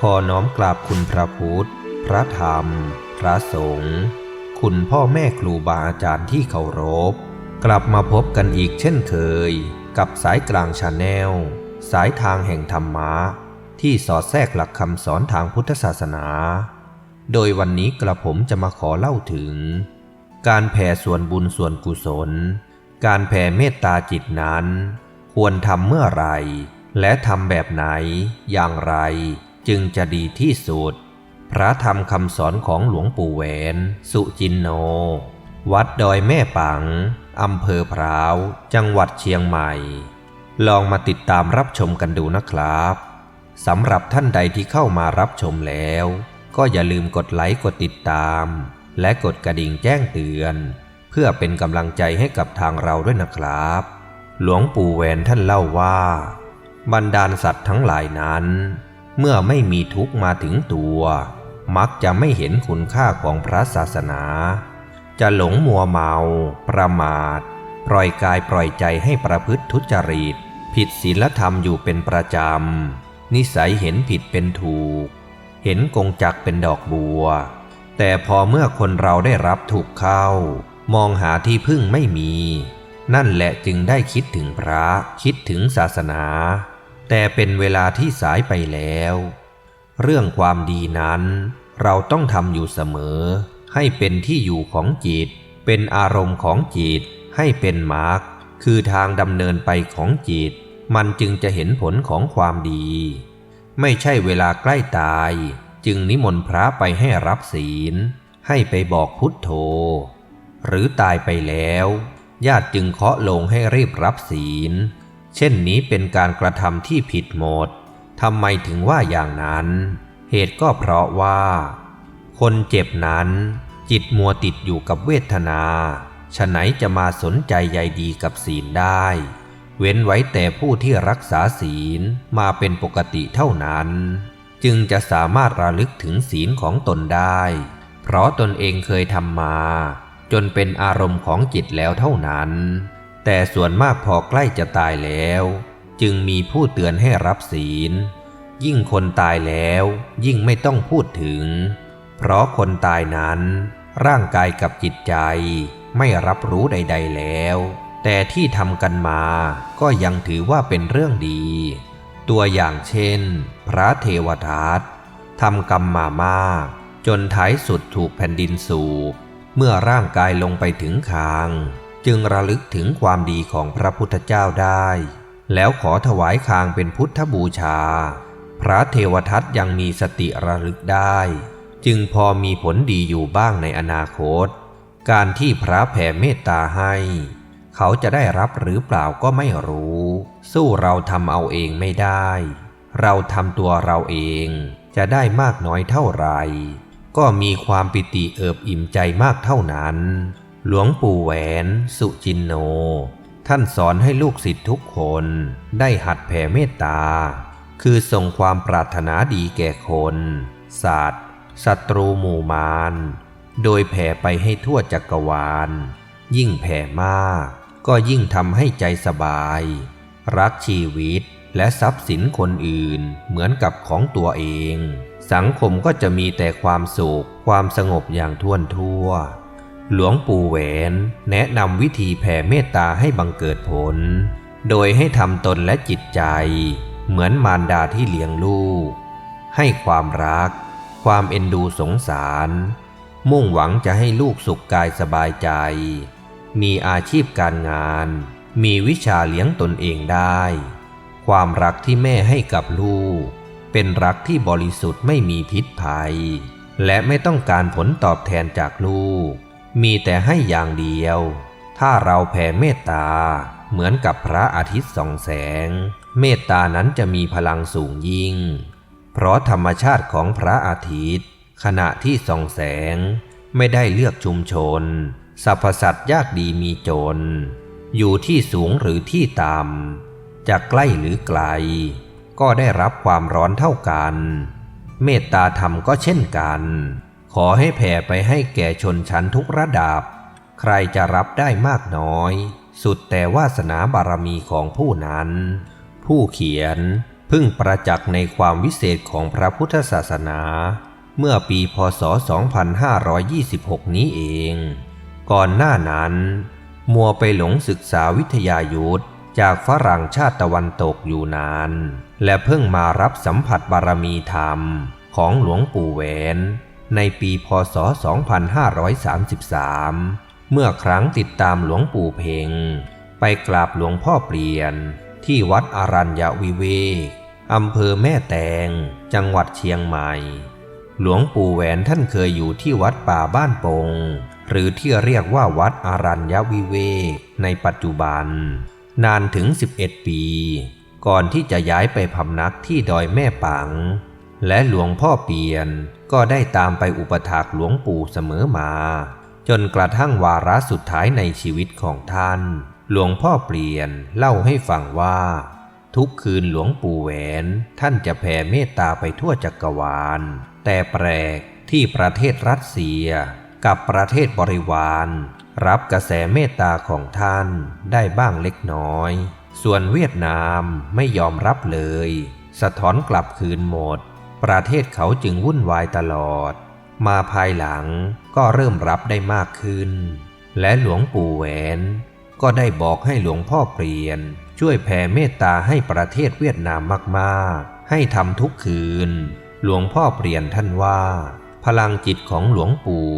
ขอน้อมกราบคุณพระพุทธ พระธรรม พระสงฆ์ คุณพ่อแม่ครูบาอาจารย์ที่เคารพ กลับมาพบกันอีกเช่นเคย กับสายกลางชาแนล สายทางแห่งธรรมะ ที่สอดแทรกหลักคำสอนทางพุทธศาสนา โดยวันนี้กระผมจะมาขอเล่าถึง การแผ่ส่วนบุญส่วนกุศล การแผ่เมตตาจิตนั้น ควรทำเมื่อไร และทำแบบไหน อย่างไร จึงจะดีที่สุด พระธรรมคำสอนของหลวงปู่แหวนสุจินโน วัดดอยแม่ปังอำเภอพร้าว จังหวัดเชียงใหม่ ลองมาติดตามรับชมกันดูนะครับสำหรับท่านใดที่เข้ามารับชมแล้ว ก็อย่าลืมกดไลค์กดติดตาม และกดกระดิ่งแจ้งเตือน เพื่อเป็นกำลังใจให้กับทางเราด้วยนะครับ หลวงปู่แหวนท่านเล่าว่า บรรดาลสัตว์ทั้งหลายนั้น เมื่อไม่มีทุกมาถึงตัว มักจะไม่เห็นคุณค่าของพระศาสนา จะหลงมัวเมา ประมาท ปล่อยกายปล่อยใจให้ประพฤติทุจริต ผิดศีลธรรมอยู่เป็นประจำ นิสัยเห็นผิดเป็นถูก เห็นกงจักเป็นดอกบัว แต่พอเมื่อคนเราได้รับถูกเข้า มองหาที่พึ่งไม่มี นั่นแหละจึงได้คิดถึงพระคิดถึงศาสนา แต่เป็นเวลาที่สายไปแล้ว เรื่องความดีนั้น เราต้องทำอยู่เสมอ ให้เป็นที่อยู่ของจิต เป็นอารมณ์ของจิต ให้เป็นมาร์กคือทางดำเนินไปของจิต มันจึงจะเห็นผลของความดี ไม่ใช่เวลาใกล้ตาย จึงนิมนต์พระไปให้รับศีล ให้ไปบอกพุทโธ หรือตายไปแล้ว ญาติจึงเคาะลงให้รีบรับศีล เช่นนี้เป็นการกระทำที่ผิดหมดทำไมถึงว่าอย่างนั้น เหตุก็เพราะว่า คนเจ็บนั้น จิตมัวติดอยู่กับเวทนาฉะไหนจะมาสนใจใยดีกับศีลได้ เว้นไว้แต่ผู้ที่รักษาศีลมาเป็นปกติเท่านั้น จึงจะสามารถระลึกถึงศีลของตนได้ เพราะตนเองเคยทำมา จนเป็นอารมณ์ของจิตแล้วเท่านั้น แต่ส่วนมากพอใกล้จะตายแล้ว จึงมีผู้เตือนให้รับศีล ยิ่งคนตายแล้ว ยิ่งไม่ต้องพูดถึง เพราะคนตายนั้น ร่างกายกับจิตใจไม่รับรู้ใด ๆแล้ว แต่ที่ทำกันมาก็ยังถือว่าเป็นเรื่องดี ตัวอย่างเช่น พระเทวทัตทำกรรมมามากจนท้ายสุดถูกแผ่นดินสูบ เมื่อร่างกายลงไปถึงคาง จึงระลึกถึงความดีของพระพุทธเจ้าได้ แล้วขอถวายคางเป็นพุทธบูชา พระเทวทัตยังมีสติระลึกได้ จึงพอมีผลดีอยู่บ้างในอนาคต การที่พระแผ่เมตตาให้ เขาจะได้รับหรือเปล่าก็ไม่รู้ สู้เราทำเอาเองไม่ได้ เราทำตัวเราเองจะได้มากน้อยเท่าไหร่ ก็มีความปิติเอิบอิ่มใจมากเท่านั้น หลวงปู่แหวนสุจินโน ท่านสอนให้ลูกศิษย์ทุกคนได้หัดแผ่เมตตา คือส่งความปรารถนาดีแก่คน สัตว์ศัตรูหมู่มาร โดยแผ่ไปให้ทั่วจักรวาล ยิ่งแผ่มาก ก็ยิ่งทำให้ใจสบาย รักชีวิตและทรัพย์สินคนอื่นเหมือนกับของตัวเอง สังคมก็จะมีแต่ความสุข ความสงบอย่างท่วนทั่ว หลวงปู่แหวนแนะนำวิธีแผ่เมตตาให้บังเกิดผล โดยให้ทำตนและจิตใจ เหมือนมารดาที่เลี้ยงลูก ให้ความรัก ความเอ็นดูสงสาร มุ่งหวังจะให้ลูกสุขกายสบายใจ มีอาชีพการงาน มีวิชาเลี้ยงตนเองได้ ความรักที่แม่ให้กับลูก เป็นรักที่บริสุทธิ์ไม่มีพิษภัย และไม่ต้องการผลตอบแทนจากลูก มีแต่ให้อย่างเดียว ถ้าเราแผ่เมตตา เหมือนกับพระอาทิตย์ส่องแสง เมตตานั้นจะมีพลังสูงยิ่ง เพราะธรรมชาติของพระอาทิตย์ ขณะที่ส่องแสง ไม่ได้เลือกชุมชนสรรพสัตว์ยากดีมีจน อยู่ที่สูงหรือที่ต่ำจะใกล้หรือไกล ก็ได้รับความร้อนเท่ากัน เมตตาธรรมก็เช่นกัน ขอให้แผ่ไปให้แก่ชนชั้นทุกระดับ ใครจะรับได้มากน้อย สุดแต่วาสนาบารมีของผู้นั้น ผู้เขียนพพึ่งประจักษ์ในความวิเศษของพระพุทธศาสนา เมื่อปีพศ 2526 นี้เอง ก่อนหน้านั้น มัวไปหลงศึกษาวิทยายุทธจากฝรั่งชาติตะวันตกอยู่นาน และเพิ่งมารับสัมผัสบารมีธรรมของหลวงปู่แหวน ในปีพศ 2533 เมื่อครั้งติดตามหลวงปู่เพ่งไปกราบหลวงพ่อเปลี่ยน ที่วัดอารัญญวิเวกอำเภอแม่แตง จังหวัดเชียงใหม่ หลวงปู่แหวนท่านเคยอยู่ที่วัดป่าบ้านปง หรือที่เรียกว่าวัดอารัญญวิเวกในปัจจุบัน นานถึง 11 ปี ก่อนที่จะย้ายไปพำนักที่ดอยแม่ปัง และหลวงพ่อเปลี่ยนก็ได้ตามไปอุปถากหลวงปู่เสมอมา จนกระทั่งวาระสุดท้ายในชีวิตของท่าน หลวงพ่อเปลี่ยนเล่าให้ฟังว่า ทุกคืนหลวงปู่แหวนท่านจะแผ่เมตตาไปทั่วจักรวาล แต่แปลกที่ประเทศรัสเซีย กับประเทศบริวาร รับกระแสเมตตาของท่านได้บ้างเล็กน้อย ส่วนเวียดนามไม่ยอมรับเลย สะท้อนกลับคืนหมด ประเทศเขาจึงวุ่นวายตลอด มาภายหลังก็เริ่มรับได้มากขึ้น และหลวงปู่แหวน ก็ได้บอกให้หลวงพ่อเปลี่ยน ช่วยแผ่เมตตาให้ประเทศเวียดนามมากๆ ให้ทำทุกคืน หลวงพ่อเปลี่ยนท่านว่า พลังจิตของหลวงปู่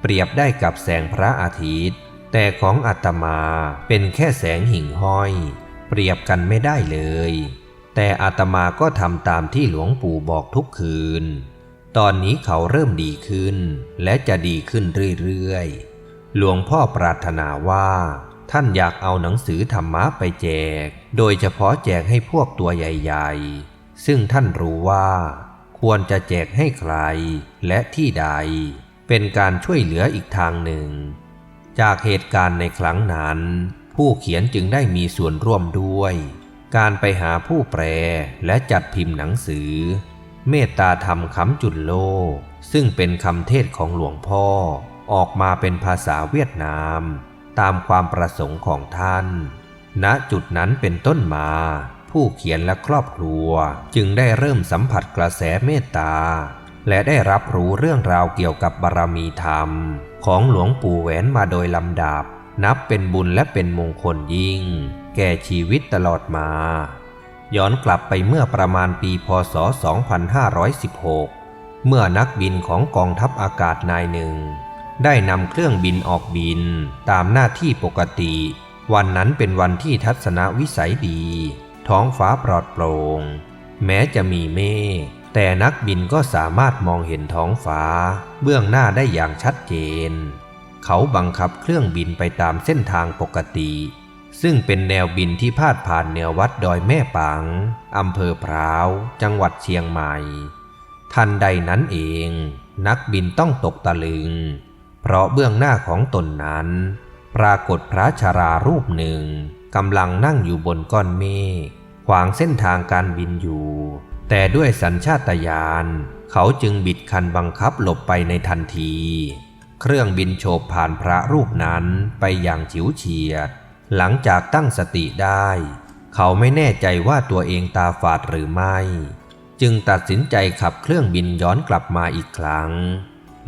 เปรียบได้กับแสงพระอาทิตย์ แต่ของอาตมาเป็นแค่แสงหิ่งห้อย เปรียบกันไม่ได้เลย แต่อาตมาก็ทำตามที่หลวงปู่บอกทุกคืน ตอนนี้เขาเริ่มดีขึ้น และจะดีขึ้นเรื่อยๆ หลวงพ่อปรารถนาว่า ท่านอยากเอาหนังสือธรรมะไปแจก โดยเฉพาะแจกให้พวกตัวใหญ่ๆ ซึ่งท่านรู้ว่า ควรจะแจกให้ใคร และที่ใด เป็นการช่วยเหลืออีกทางหนึ่ง จากเหตุการณ์ในครั้งนั้น ผู้เขียนจึงได้มีส่วนร่วมด้วย การไปหาผู้แปลและจัดพิมพ์หนังสือ เมตตาธรรมคำจุนโล ซึ่งเป็นคำเทศของหลวงพ่อ ออกมาเป็นภาษาเวียดนาม ตามความประสงค์ของท่าน ณจุดนั้นเป็นต้นมา ผู้เขียนและครอบครัวจึงได้เริ่มสัมผัสกระแสเมตตา และได้รับรู้เรื่องราวเกี่ยวกับบารมีธรรม ของหลวงปู่แหวนมาโดยลำดับ นับเป็นบุญและเป็นมงคลยิ่ง แก่ชีวิตตลอดมา ย้อนกลับไปเมื่อประมาณปีพศ 2516 เมื่อนักบินของกองทัพอากาศนายหนึ่ง ได้นำเครื่องบินออกบินตามหน้าที่ปกติ วันนั้นเป็นวันที่ทัศนวิสัยดี ท้องฟ้าปลอดโปร่ง แม้จะมีเมฆแต่นักบินก็สามารถมองเห็นท้องฟ้า เบื้องหน้าได้อย่างชัดเจน เขาบังคับเครื่องบินไปตามเส้นทางปกติ ซึ่งเป็นแนวบินที่พาดผ่านเหนือวัดดอยแม่ปังอำเภอพร้าว จังหวัดเชียงใหม่ ทันใดนั้นเอง นักบินต้องตกตะลึง เพราะเบื้องหน้าของตนนั้น ปรากฏพระชารารูปหนึ่งกำลังนั่งอยู่บนก้อนเมฆขวางเส้นทางการบินอยู่ แต่ด้วยสัญชาตญาณเขาจึงบิดคันบังคับหลบไปในทันที เครื่องบินโฉบผ่านพระรูปนั้นไปอย่างฉิวเฉียด หลังจากตั้งสติได้ เขาไม่แน่ใจว่าตัวเองตาฝาดหรือไม่ จึงตัดสินใจขับเครื่องบินย้อนกลับมาอีกครั้ง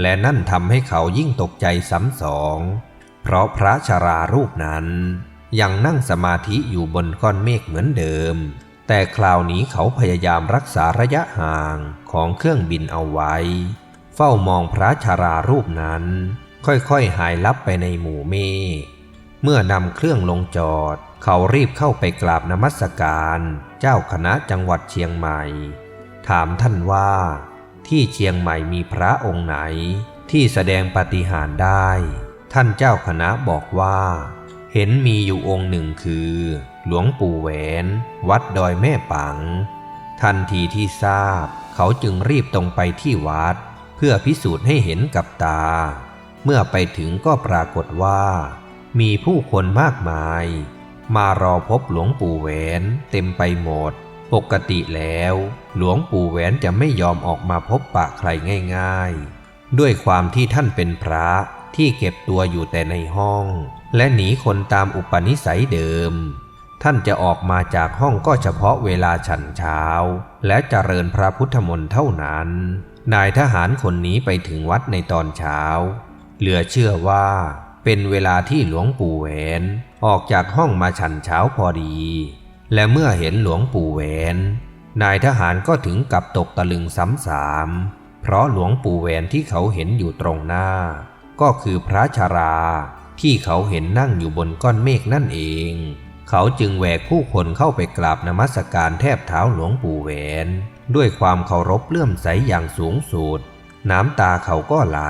และนั่นทำให้เขายิ่งตกใจซ้ำสอง เพราะพระชารารูปนั้นยังนั่งสมาธิอยู่บนก้อนเมฆเหมือนเดิม แต่คราวนี้เขาพยายามรักษาระยะห่างของเครื่องบินเอาไว้ เฝ้ามองพระชารารูปนั้น ค่อยๆหายลับไปในหมู่เมฆ เมื่อนำเครื่องลงจอด เขารีบเข้าไปกราบนมัสการ เจ้าคณะจังหวัดเชียงใหม่ ถามท่านว่า ที่เชียงใหม่มีพระองค์ไหน ที่แสดงปฏิหารได้ ท่านเจ้าคณะบอกว่า เห็นมีอยู่องค์หนึ่งคือ หลวงปู่แหวน วัดดอยแม่ปัง ทันทีที่ทราบ เขาจึงรีบตรงไปที่วัด เพื่อพิสูจน์ให้เห็นกับตา เมื่อไปถึงก็ปรากฏว่า มีผู้คนมากมาย มารอพบหลวงปู่แหวนเต็มไปหมด ปกติแล้ว หลวงปู่แหวนจะไม่ยอมออกมาพบปะใครง่าย ๆ ด้วยความที่ท่านเป็นพระที่เก็บตัวอยู่แต่ในห้อง และหนีคนตามอุปนิสัยเดิม ท่านจะออกมาจากห้องก็เฉพาะเวลาฉันเช้า และเจริญพระพุทธมนต์เท่านั้น นายทหารคนนี้ไปถึงวัดในตอนเช้า เหลือเชื่อว่า เป็นเวลาที่หลวงปู่แหวน ออกจากห้องมาฉันเช้าพอดี และเมื่อเห็นหลวงปู่แหวน นายทหารก็ถึงกับตกตะลึงซ้ำสามเพราะหลวงปู่แหวนที่เขาเห็นอยู่ตรงหน้า ก็คือพระชาราที่เขาเห็นนั่งอยู่บนก้อนเมฆนั่นเอง เขาจึงแหวกผู้คนเข้าไปกราบนมัสการแทบเท้าหลวงปู่แหวน ด้วยความเคารพเลื่อมใสอย่างสูงสุด น้ำตาเขาก็ไหล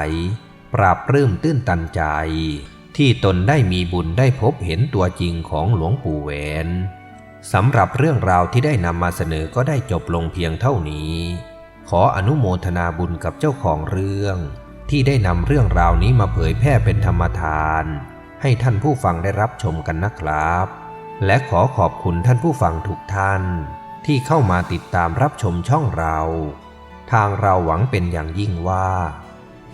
ปราบปลื้มตื้นตันใจ ที่ตนได้มีบุญได้พบเห็นตัวจริงของหลวงปู่แหวนสำหรับเรื่องราวที่ได้นำมาเสนอก็ได้จบลงเพียงเท่านี้ ขออนุโมทนาบุญกับเจ้าของเรื่อง ที่ได้นำเรื่องราวนี้มาเผยแพร่เป็นธรรมทาน ให้ท่านผู้ฟังได้รับชมกันนะครับ และขอขอบคุณท่านผู้ฟังทุกท่าน ที่เข้ามาติดตามรับชมช่องเรา ทางเราหวังเป็นอย่างยิ่งว่า